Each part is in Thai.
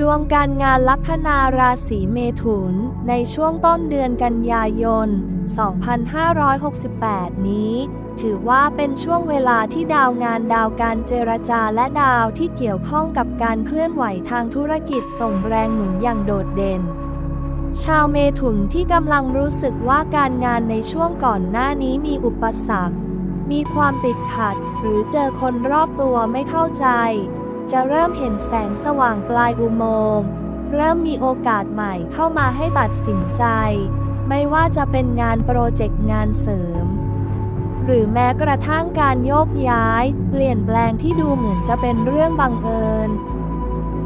ดวงการงานลัคนาราศีเมถุน ในช่วงต้นเดือนกันยายน 2568 นี้ ถือว่าเป็นช่วงเวลาที่ดาวงานดาวการเจรจาและดาวที่เกี่ยวข้องกับการเคลื่อนไหวทางธุรกิจส่งแรงหนุนอย่างโดดเด่น ชาวเมถุนที่กำลังรู้สึกว่าการงานในช่วงก่อนหน้านี้มีอุปสรรค มีความติดขัด หรือเจอคนรอบตัวไม่เข้าใจ จะเริ่มเห็นแสงสว่างปลายอุโมงค์เริ่มมีโอกาสใหม่เข้ามาให้ตัดสินใจ ไม่ว่าจะเป็นงานโปรเจกต์งานเสริม หรือแม้กระทั่งการโยกย้าย เปลี่ยนแปลงที่ดูเหมือนจะเป็นเรื่องบังเอิญ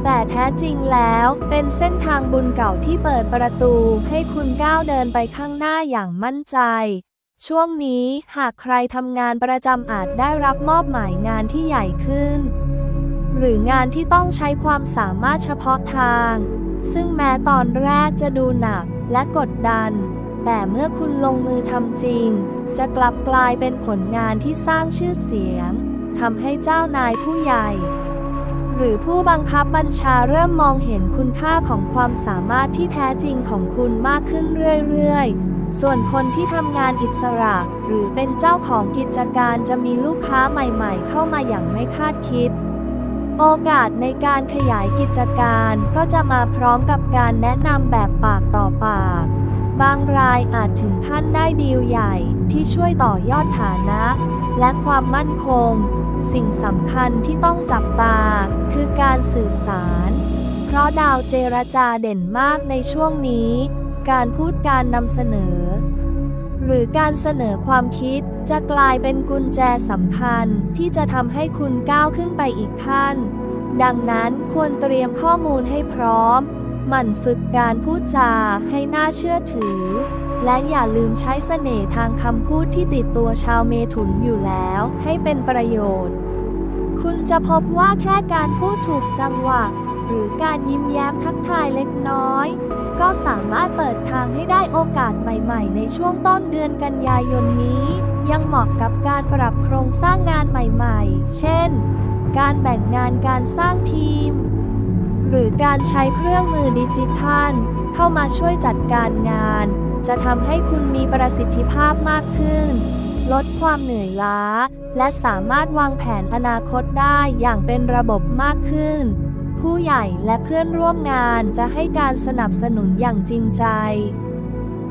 แต่แท้จริงแล้วเป็นเส้นทางบุญเก่าที่เปิดประตูให้คุณก้าวเดินไปข้างหน้าอย่างมั่นใจ ช่วงนี้หากใครทำงานประจำอาจได้รับมอบหมายงานที่ใหญ่ขึ้น หรืองานที่ต้องใช้ความสามารถเฉพาะทาง ซึ่งแม้ตอนแรกจะดูหนักและกดดัน แต่เมื่อคุณลงมือทำจริง จะกลับกลายเป็นผลงานที่สร้างชื่อเสียงทำให้เจ้านายผู้ใหญ่ หรือผู้บังคับบัญชาเริ่มมองเห็นคุณค่าของความสามารถที่แท้จริงของคุณมากขึ้นเรื่อยๆส่วนคนที่ทำงานอิสระ หรือเป็นเจ้าของกิจการจะมีลูกค้าใหม่ๆ เข้ามาอย่างไม่คาดคิด โอกาสในการขยายกิจการก็จะมาพร้อมกับการแนะนำแบบปากต่อปาก บางรายอาจถึงขั้นได้ดีลใหญ่ที่ช่วยต่อยอดฐานะ และความมั่นคง สิ่งสำคัญที่ต้องจับตา คือการสื่อสาร เพราะดาวเจรจาเด่นมากในช่วงนี้ การพูดการนำเสนอ หรือการเสนอความคิด จะกลายเป็นกุญแจสำคัญ ที่จะทำให้คุณก้าวขึ้นไปอีกขั้น ดังนั้นควรเตรียมข้อมูลให้พร้อม หมั่นฝึกการพูดจาให้น่าเชื่อถือ และอย่าลืมใช้เสน่ห์ทางคำพูดที่ติดตัวชาวเมถุนอยู่แล้วให้เป็นประโยชน์ คุณจะพบว่าแค่การพูดถูกจังหวะหรือการยิ้มแย้มทักทายเล็กน้อย ก็สามารถเปิดทางให้ได้โอกาสใหม่ๆ ในช่วงต้นเดือนกันยายนนี้ ยังเหมาะกับการปรับโครงสร้างงานใหม่ๆ เช่น การแบ่งงานการสร้างทีม หรือการใช้เครื่องมือดิจิทัล เข้ามาช่วยจัดการงาน จะทำให้คุณมีประสิทธิภาพมากขึ้น ลดความเหนื่อยล้า และสามารถวางแผนอนาคตได้อย่างเป็นระบบมากขึ้น ผู้ใหญ่และเพื่อนร่วมงานจะให้การสนับสนุนอย่างจริงใจ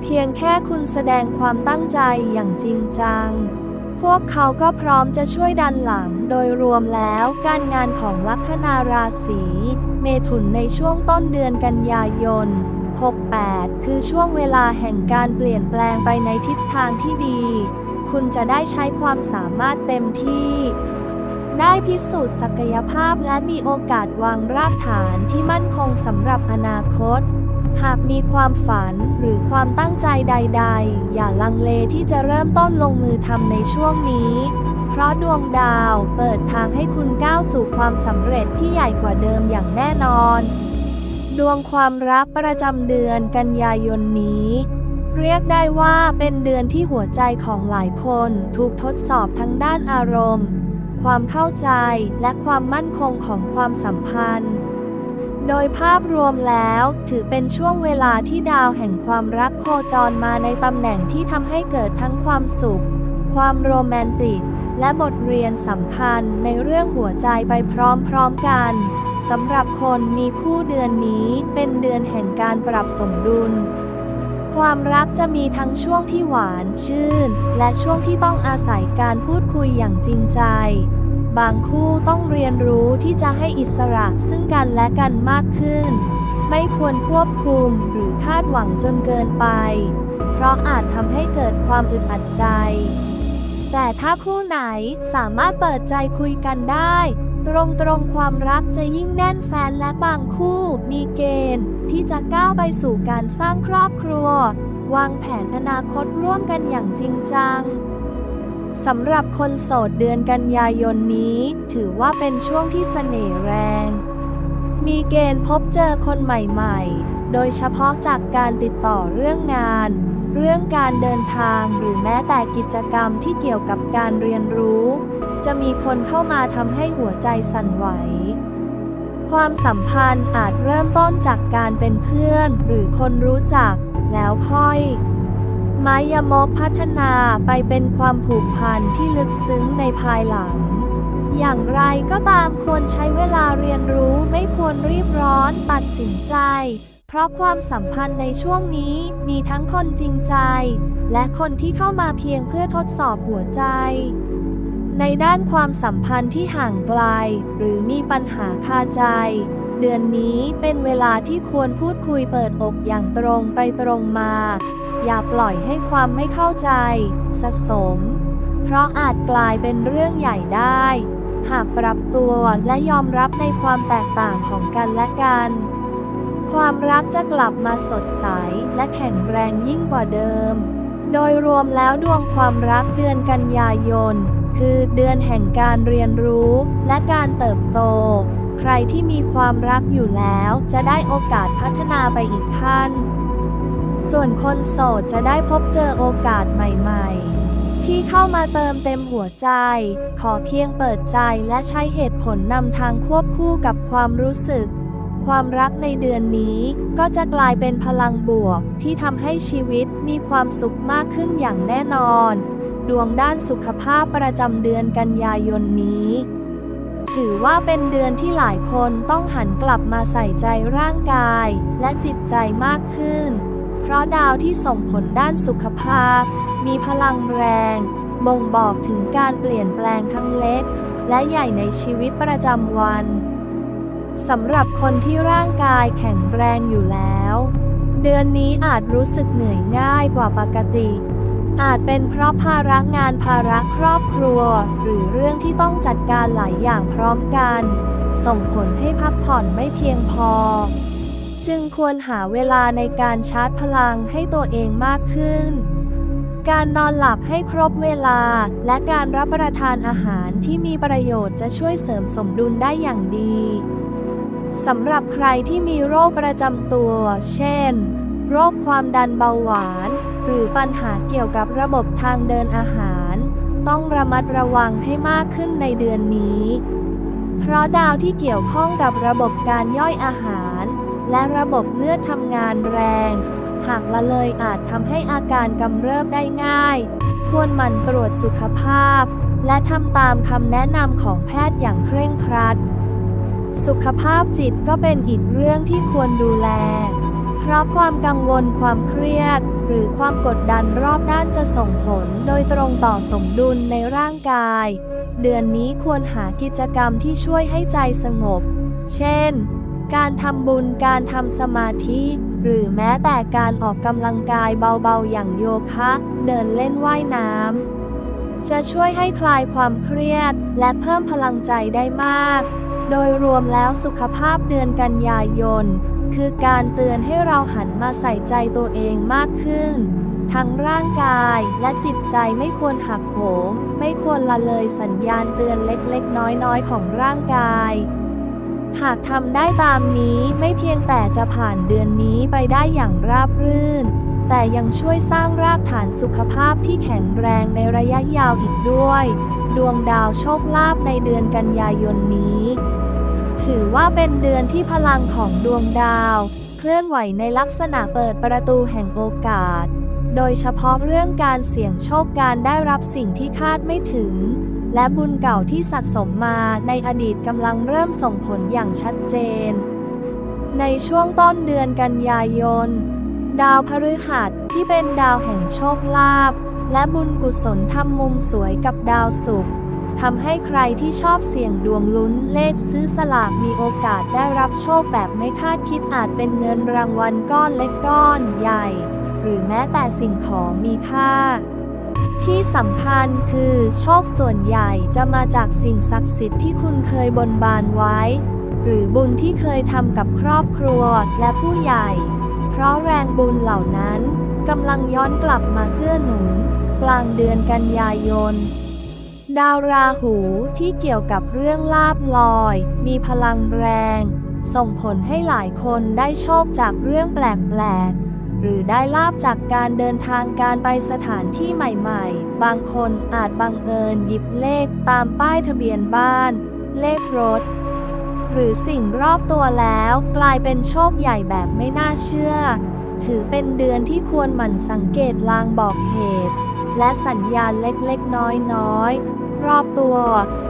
เพียงแค่คุณแสดงความตั้งใจอย่างจริงจัง พวกเขาก็พร้อมจะช่วยดันหลังโดยรวมแล้วการงานของลัคนาราศีเมถุนในช่วงต้นเดือนกันยายน 68 คือช่วงเวลาแห่งการเปลี่ยนแปลงไปในทิศทางที่ดี คุณจะได้ใช้ความสามารถเต็มที่ ได้พิสูจน์ศักยภาพและมีโอกาสวางรากฐานที่มั่นคงสำหรับอนาคต หากมีความฝันหรือความตั้งใจใด ๆ อย่าลังเลที่จะเริ่มต้นลงมือทำในช่วงนี้ เพราะดวงดาวเปิดทางให้คุณก้าวสู่ความสำเร็จที่ใหญ่กว่าเดิมอย่างแน่นอน ดวงความรักประจำเดือนกันยายนนี้เรียกได้ว่าเป็นเดือนที่หัวใจของหลายคน ถูกทดสอบทั้งด้านอารมณ์ ความเข้าใจ และความมั่นคงของความสัมพันธ์ โดยภาพรวมแล้วถือเป็นช่วงเวลาที่ดาวแห่งความรักโคจรมาในตำแหน่งที่ทำให้เกิดทั้งความสุข ความโรแมนติก และบทเรียนสำคัญในเรื่องหัวใจไปพร้อมๆกันสำหรับคนมีคู่เดือนนี้เป็นเดือนแห่งการปรับสมดุล ความรักจะมีทั้งช่วงที่หวานชื่น และช่วงที่ต้องอาศัยการพูดคุยอย่างจริงใจ บางคู่ต้องเรียนรู้ที่จะให้อิสระซึ่งกันและกันมากขึ้น ไม่ควรควบคุมหรือคาดหวังจนเกินไป เพราะอาจทำให้เกิดความอึดอัดใจ แต่ถ้าคู่ไหนสามารถเปิดใจคุยกันได้ ตรงตรงๆความรักจะยิ่งแน่นแฟนและบางคู่ มีเกณฑ์ ที่จะก้าวไปสู่การสร้างครอบครัว วางแผนอนาคตร่วมกันอย่างจริงจังสำหรับคนโสดเดือนกันยายนนี้ ถือว่าเป็นช่วงที่เสน่ห์แรง มีเกณฑ์พบเจอคนใหม่ๆ โดยเฉพาะจากการติดต่อเรื่องงาน เรื่องการเดินทางหรือแม้แต่กิจกรรมที่เกี่ยวกับการเรียนรู้ จะมีคนเข้ามาทำให้หัวใจสั่นไหว ความสัมพันธ์อาจเริ่มต้นจากการเป็นเพื่อนหรือคนรู้จัก แล้วค่อยไม้ยมกพัฒนาไปเป็นความผูกพันที่ลึกซึ้งในภายหลัง อย่างไรก็ตามควรใช้เวลาเรียนรู้ไม่ควรรีบร้อนตัดสินใจ เพราะความสัมพันธ์ในช่วงนี้มีทั้งคนจริงใจ และคนที่เข้ามาเพียงเพื่อทดสอบหัวใจ ในด้านความสัมพันธ์ที่ห่างไกล หรือมีปัญหาคาใจ เดือนนี้เป็นเวลาที่ควรพูดคุยเปิดอกอย่างตรงไปตรงมา อย่าปล่อยให้ความไม่เข้าใจ สะสม เพราะอาจกลายเป็นเรื่องใหญ่ได้ หากปรับตัวและยอมรับในความแตกต่างของกันและกัน ความรักจะกลับมาสดใสและแข็งแรงยิ่งกว่าเดิม โดยรวมแล้วดวงความรักเดือนกันยายน คือเดือนแห่งการเรียนรู้และการเติบโต ใครที่มีความรักอยู่แล้วจะได้โอกาสพัฒนาไปอีกขั้น ส่วนคนโสดจะได้พบเจอโอกาสใหม่ ๆ ที่เข้ามาเติมเต็มหัวใจ ขอเพียงเปิดใจและใช้เหตุผลนำทางควบคู่กับความรู้สึก ความรักในเดือนนี้ก็จะกลายเป็นพลังบวกที่ทำให้ชีวิตมีความสุขมากขึ้นอย่างแน่นอน ดวงด้านสุขภาพประจำเดือนกันยายนนี้ ถือว่าเป็นเดือนที่หลายคนต้องหันกลับมาใส่ใจร่างกายและจิตใจมากขึ้น เพราะดาวที่ส่งผลด้านสุขภาพ มีพลังแรงบ่งบอกถึงการเปลี่ยนแปลงทั้งเล็ก และใหญ่ในชีวิตประจำวันสำหรับคนที่ร่างกายแข็งแรงอยู่แล้ว เดือนนี้อาจรู้สึกเหนื่อยง่ายกว่าปกติ อาจเป็นเพราะภาระงานภาระครอบครัว หรือเรื่องที่ต้องจัดการหลายอย่างพร้อมกัน ส่งผลให้พักผ่อนไม่เพียงพอ จึงควรหาเวลาในการชาร์จพลังให้ตัวเองมากขึ้น การนอนหลับให้ครบเวลา และการรับประทานอาหารที่มีประโยชน์จะช่วยเสริมสมดุลได้อย่างดีสำหรับใครที่มีโรคประจำตัว เช่น โรคความดันเบาหวาน หรือปัญหาเกี่ยวกับระบบทางเดินอาหาร ต้องระมัดระวังให้มากขึ้นในเดือนนี้ เพราะดาวที่เกี่ยวข้องกับระบบการย่อยอาหาร และระบบเลือดทำงานแรง หากละเลยอาจทำให้อาการกำเริบได้ง่าย ควรหมั่นตรวจสุขภาพ และทำตามคำแนะนำของแพทย์อย่างเคร่งครัด สุขภาพจิตก็เป็นอีกเรื่องที่ควรดูแล เพราะความกังวลความเครียด หรือความกดดันรอบด้านจะส่งผลโดยตรงต่อสมดุลในร่างกาย เดือนนี้ควรหากิจกรรมที่ช่วยให้ใจสงบ เช่น การทำบุญการทำสมาธิ หรือแม้แต่การออกกำลังกายเบาๆ อย่างโยคะ เดินเล่นว่ายน้ำจะช่วยให้คลายความเครียด และเพิ่มพลังใจได้มาก โดยรวมแล้วสุขภาพเดือนกันยายน คือการเตือนให้เราหันมาใส่ใจตัวเองมากขึ้น ทั้งร่างกายและจิตใจไม่ควรหักโหม ไม่ควรละเลยสัญญาณเตือนเล็กๆ น้อยๆ ของร่างกาย หากทำได้ตามนี้ไม่เพียงแต่จะผ่านเดือนนี้ไปได้อย่างราบรื่น แต่ยังช่วยสร้างรากฐานสุขภาพที่แข็งแรงในระยะยาวอีกด้วย ดวงดาวโชคลาภในเดือนกันยายนนี้ ถือว่าเป็นเดือนที่พลังของดวงดาว เคลื่อนไหวในลักษณะเปิดประตูแห่งโอกาส โดยเฉพาะเรื่องการเสี่ยงโชคการได้รับสิ่งที่คาดไม่ถึง และบุญเก่าที่สะสมมาในอดีตกำลังเริ่มส่งผลอย่างชัดเจน ในช่วงต้นเดือนกันยายน ดาวพฤหัสที่เป็นดาวแห่งโชคลาภและบุญกุศลทำมุมสวยกับดาวศุกร์ ทำให้ใครที่ชอบเสี่ยงดวงลุ้นเลขซื้อสลากมีโอกาสได้รับโชคแบบไม่คาดคิดอาจเป็นเงินรางวัลก้อนเล็กก้อนใหญ่ หรือแม้แต่สิ่งของมีค่า ที่สำคัญคือโชคส่วนใหญ่จะมาจากสิ่งศักดิ์สิทธิ์ที่คุณเคยบนบานไว้ หรือบุญที่เคยทำกับครอบครัวและผู้ใหญ่ เพราะแรงบุญเหล่านั้นกำลังย้อนกลับมาเกื้อหนุน กลางเดือนกันยายน ดาวราหูที่เกี่ยวกับเรื่องลาบลอย มีพลังแรง ส่งผลให้หลายคนได้โชคจากเรื่องแปลกๆ หรือได้ลาบจากการเดินทางการไปสถานที่ใหม่ๆ บางคนอาจบังเอิญหยิบเลขตามป้ายทะเบียนบ้าน เลขรถ หรือสิ่งรอบตัวแล้วกลายเป็นโชคใหญ่แบบไม่น่าเชื่อ ถือเป็นเดือนที่ควรหมั่นสังเกตลางบอกเหตุและสัญญาณเล็กๆ น้อยๆ ตัว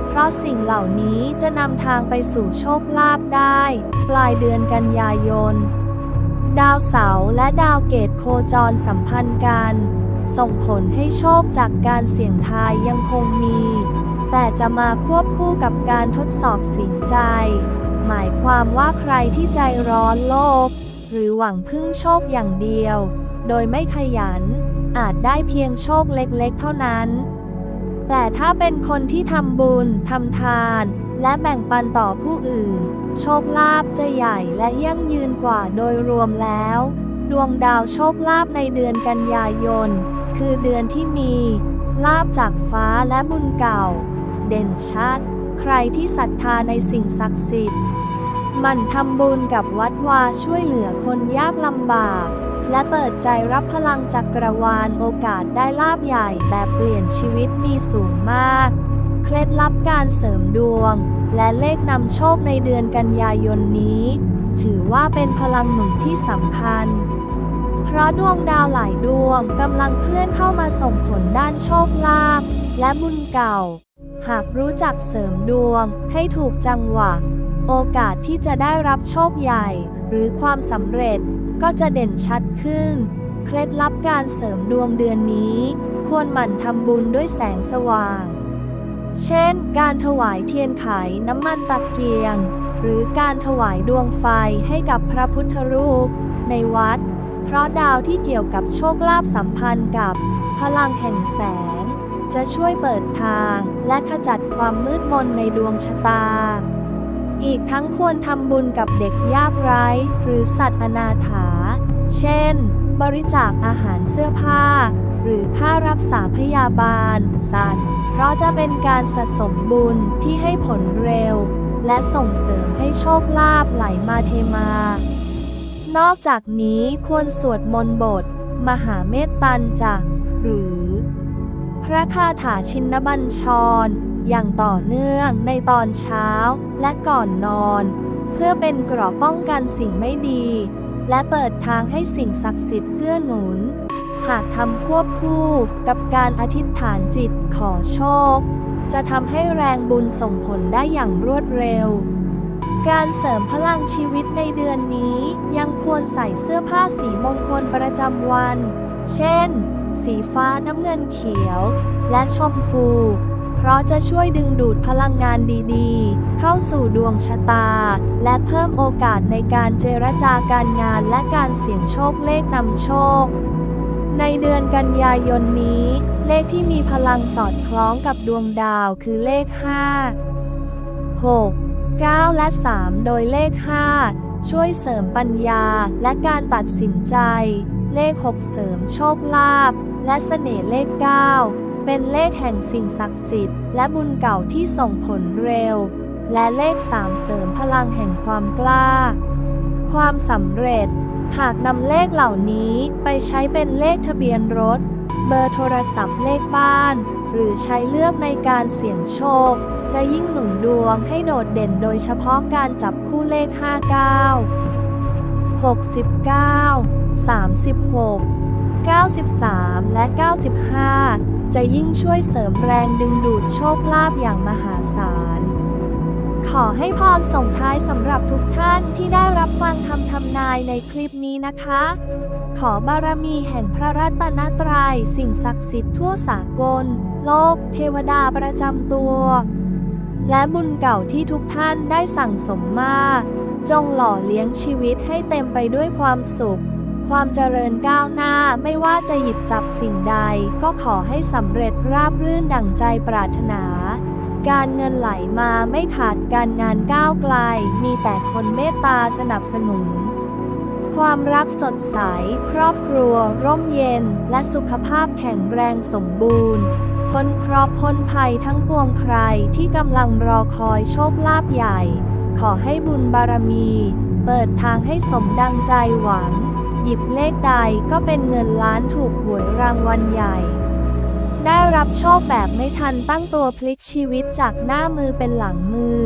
เพราะสิ่งเหล่านี้จะนำทางไปสู่โชคลาภได้ ปลายเดือนกันยายน ดาวเสาร์และดาวเกตโคจรสัมพันธ์กัน ส่งผลให้โชคจากการเสี่ยงทายยังคงมี แต่จะมาควบคู่กับการทดสอบสินใจ หมายความว่าใครที่ใจร้อนโลภหรือหวังพึ่งโชคอย่างเดียว โดยไม่ขยัน อาจได้เพียงโชคเล็กๆเท่านั้น แต่ถ้าเป็นคนที่ทำบุญทำทาน และแบ่งปันต่อผู้อื่น โชคลาภจะใหญ่และยั่งยืนกว่าโดยรวมแล้ว ดวงดาวโชคลาภในเดือนกันยายน คือเดือนที่มี ลาภจากฟ้าและบุญเก่า เด่นชัด ใครที่ศรัทธาในสิ่งศักดิ์สิทธิ์ มันทำบุญกับวัดวาช่วยเหลือคนยากลำบาก และเปิดใจรับพลังจากกรวาลโอกาสได้ลาบใหญ่แบบเปลี่ยนชีวิตมีสูงมาก เคล็ดลับการเสริมดวง และเลขนำโชคในเดือนกันยายนนี้ ถือว่าเป็นพลังหนุนที่สำคัญ เพราะดวงดาวหลายดวงกำลังเคลื่อนเข้ามาส่งผลด้านโชคลาภและบุญเก่า หากรู้จักเสริมดวงให้ถูกจังหวะ โอกาสที่จะได้รับโชคใหญ่หรือความสำเร็จ ก็จะเด่นชัดขึ้น เคล็ดลับการเสริมดวงเดือนนี้ ควรหมั่นทำบุญด้วยแสงสว่าง เช่น การถวายเทียนไขน้ำมันตะเกียง หรือการถวายดวงไฟให้กับพระพุทธรูป ในวัด เพราะดาวที่เกี่ยวกับโชคลาภสัมพันธ์กับ พลังแห่งแสง จะช่วยเปิดทางและขจัดความมืดมนในดวงชะตา อีกทั้งควรทำบุญกับเด็กยากไร้ หรือสัตว์อนาถา เช่น บริจาคอาหารเสื้อผ้า หรือค่ารักษาพยาบาล สัตว์ เพราะจะเป็นการสะสมบุญที่ให้ผลเร็ว และส่งเสริมให้โชคลาภไหลมาเทมา นอกจากนี้ควรสวดมนต์บท มหาเมตตันจะหรือ พระคาถาชินบัญชร อย่างต่อเนื่องในตอนเช้าและก่อนนอน เพื่อเป็นเกราะป้องกันสิ่งไม่ดี และเปิดทางให้สิ่งศักดิ์สิทธิ์เกื้อหนุน หากทำควบคู่กับการอธิษฐานจิตขอโชค จะทำให้แรงบุญส่งผลได้อย่างรวดเร็วการเสริมพลังชีวิตในเดือนนี้ ยังควรใส่เสื้อผ้าสีมงคลประจำวัน เช่น สีฟ้าน้ำเงินเขียว และชมพู เพราะจะช่วยดึงดูดพลังงานดีๆ เข้าสู่ดวงชะตา และเพิ่มโอกาสในการเจรจาการงานและการเสี่ยงโชคเลขนำโชค ในเดือนกันยายนนี้ เลขที่มีพลังสอดคล้องกับดวงดาวคือเลข 5 6 9 และ 3 โดยเลข 5 ช่วยเสริมปัญญาและการตัดสินใจ เลข 6 เสริมโชคลาภและเสน่ห์เลข 9 เป็นเลขแห่งสิ่งศักดิ์สิทธิ์และบุญเก่าที่ส่งผลเร็ว และเลข3เสริมพลังแห่งความกล้า ความสำเร็จ หากนำเลขเหล่านี้ไปใช้เป็นเลขทะเบียนรถ เบอร์โทรศัพท์เลขบ้าน หรือใช้เลือกในการเสี่ยงโชค จะยิ่งหนุนดวงให้โดดเด่นโดยเฉพาะการจับคู่เลข 59 69 36 93 และ 95 จะยิ่งช่วยเสริมแรงดึงดูดโชคลาภอย่างมหาศาล ขอให้พรส่งท้ายสำหรับทุกท่านที่ได้รับฟังคำทำนายในคลิปนี้นะคะ ขอบารมีแห่งพระรัตนตรยัยสิ่งศักดิ์สิทธิ์ทั่วสากล โลก เทวดาประจำตัว และบุญเก่าที่ทุกท่านได้สั่งสมมา จงหล่อเลี้ยงชีวิตให้เต็มไปด้วยความสุข ความเจริญก้าวหน้าไม่ว่าจะหยิบจับสิ่งใด ก็ขอให้สำเร็จราบรื่นดั่งใจปรารถนา การเงินไหลมาไม่ขาดการงานก้าวไกล มีแต่คนเมตตาสนับสนุน ความรักสดใส ครอบครัว ร่มเย็น และสุขภาพแข็งแรงสมบูรณ์พ้นเคราะห์พ้นภัยทั้งปวงใครที่กำลังรอคอยโชคลาภใหญ่ ขอให้บุญบารมี เปิดทางให้สมดังใจหวัง หยิบเลขใดก็เป็นเงินล้านถูกหวยรางวัลใหญ่ ได้รับโชคแบบไม่ทันตั้งตัวพลิกชีวิตจากหน้ามือเป็นหลังมือ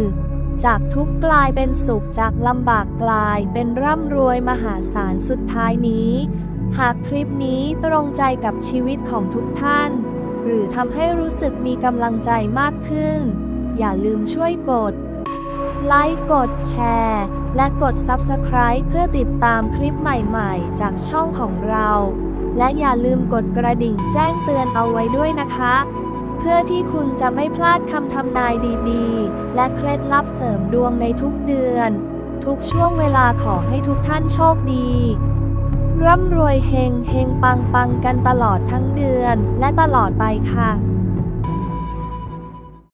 จากทุกกลายเป็นสุขจากลำบากกลายเป็นร่ำรวยมหาศาลสุดท้ายนี้ หากคลิปนี้ตรงใจกับชีวิตของทุกท่าน หรือทำให้รู้สึกมีกำลังใจมากขึ้น อย่าลืมช่วยกด ไลค์ กดแชร์ และกด Subscribe เพื่อติดตามคลิปใหม่ๆ จากช่องของเรา และอย่าลืมกดกระดิ่งแจ้งเตือนเอาไว้ด้วยนะคะ เพื่อที่คุณจะไม่พลาดคำทำนายดีๆ และเคล็ดลับเสริมดวงในทุกเดือน ทุกช่วงเวลาขอให้ทุกท่านโชคดี ร่ำรวยเฮงเฮงปังปังกันตลอดทั้งเดือนและตลอดไปค่ะ